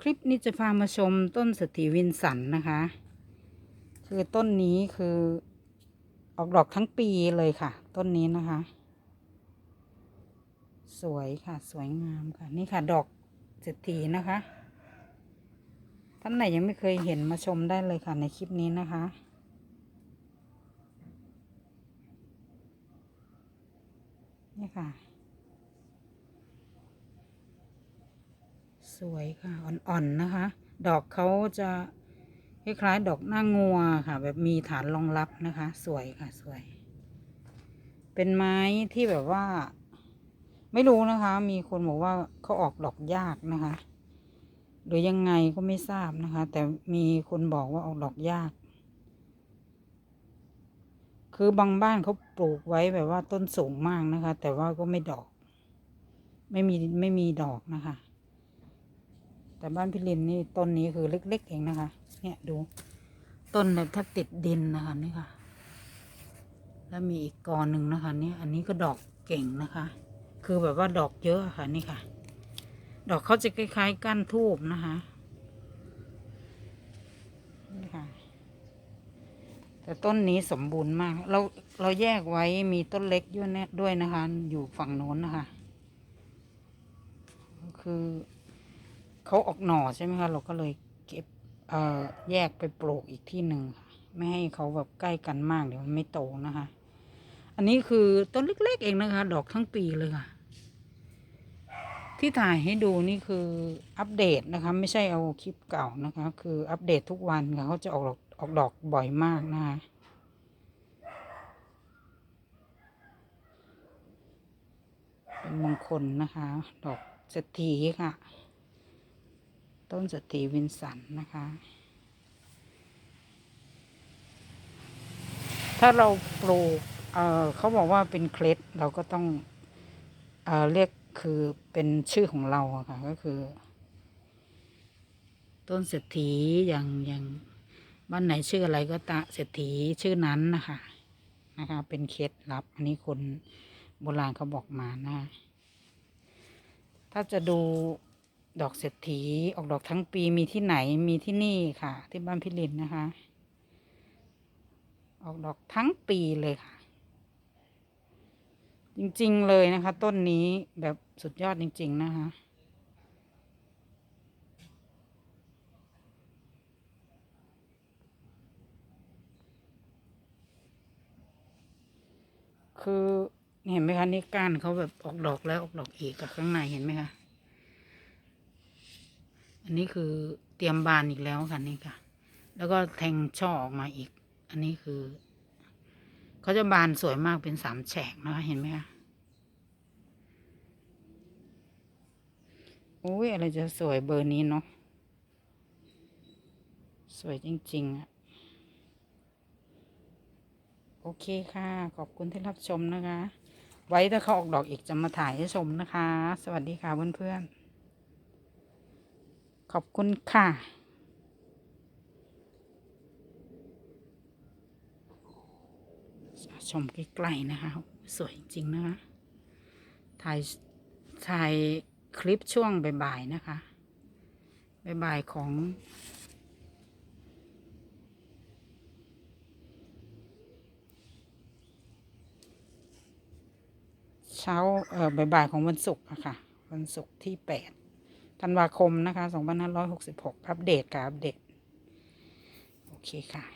คลิปนี้จะพามาชมต้นสตีวินสันนะคะ คือต้นนี้คือออกดอกทั้งปีเลยค่ะ ต้นนี้นะคะ สวยค่ะสวยงามค่ะ นี่ค่ะดอกเศรษฐีนะคะ ท่านไหนยังไม่เคยเห็นมาชมได้เลยค่ะในคลิปนี้นะคะ นี่ค่ะ สวยค่ะ อ่อนๆนะคะ ดอกเขาจะคล้ายๆดอกหน้างัวค่ะ แบบมีฐานรองรับนะคะ สวยค่ะสวย เป็นไม้ที่แบบว่า ไม่รู้นะคะ มีคนบอกว่าเขาออกดอกยากนะคะ หรือยังไงก็ไม่ทราบนะคะ แต่มีคนบอกว่าออกดอกยาก คือบางบ้านเขาปลูกไว้แบบว่าต้นสูงมากนะคะ แต่ว่าก็ไม่ดอก ไม่มีไม่มีดอกนะคะ แต่บ้านพี่ลินนี่ต้นนี้คือเล็ก ๆ เองนะคะ เนี่ยดู ต้นแบบถ้าติดดินนะคะนี่ค่ะ แล้วมีอีกกอหนึ่งนะคะเนี่ยอันนี้ก็ดอกเก่งนะคะ คือแบบว่าดอกเยอะค่ะนี่ค่ะ ดอกเขาจะคล้ายๆ ก้านทูบนะคะนี่ค่ะแต่ต้นนี้สมบูรณ์มาก เราเราแยกไว้มีต้นเล็กด้วยเนี่ยด้วยนะคะ อยู่ฝั่งโน้นนะคะ คือ เขาออกหน่อใช่ไหมคะเราก็เลยเก็บเอ่อแยกไปปลูกอีกที่หนึ่งไม่ให้เขาแบบใกล้กันมากเดี๋ยวมันไม่โตนะคะ อันนี้คือต้นเล็ก ๆ เองนะคะ ดอกทั้งปีเลยค่ะที่ถ่ายให้ดูนี่คืออัปเดตนะคะ ไม่ใช่เอาคลิปเก่านะคะ คืออัปเดตทุกวันค่ะเขาจะออกดอกออกดอกบ่อยมากนะคะเป็นมงคลนะคะ ดอกสตรีค่ะ ต้นสตรีวินสันนะคะ ถ้าเราปลูกเเขาบอกว่าเป็นเคล็ดเราก็ต้องเอเรียกคือเป็นชื่อของเราอะค่ะก็คือ ต้นเศรษฐีอย่างอย่างบ้านไหนชื่ออะไรก็ตะเศรษฐีชื่อนั้นนะคะนะคะ เป็นเคล็ดลับ อันนี้คนโบราณเขาบอกมานะ ถ้าจะดู ดอกเศรษฐีออกดอกทั้งปีมีที่ไหนมีที่นี่ค่ะ ที่บ้านพิรินนะคะ ออกดอกทั้งปีเลยค่ะ จริงๆเลยนะคะ ต้นนี้แบบสุดยอดจริง ๆ นะคะคือเห็นไหมคะนี่ก้านเขาแบบออกดอกแล้วออกดอกอีกกับข้างในเห็นไหมคะ อันนี้คือเตรียมบานอีกแล้วค่ะนี่ค่ะ แล้วก็แทงช่อออกมาอีก อันนี้คือเขาจะบานสวยมากเป็นสามแฉกนะคะเห็นไหมคะโอ้ยอะไรจะสวยเบอร์นี้เนาะสวยจริง ๆอะโอเคค่ะ ขอบคุณที่รับชมนะคะ ไว้ถ้าเขาออกดอกอีกจะมาถ่ายให้ชมนะคะ สวัสดีค่ะเพื่อนๆ ขอบคุณค่ะชมใกล้ๆนะคะ สวยจริงๆนะคะ ถ่าย ถ่ายคลิปช่วงบ่ายๆนะคะบ่ายๆของ เช้า เอ่อบ่ายๆของวันศุกร์อะค่ะ วันศุกร์ที่แปด ธันวาคมนะคะ 2566 อัปเดตค่ะ อัปเดต โอเคค่ะ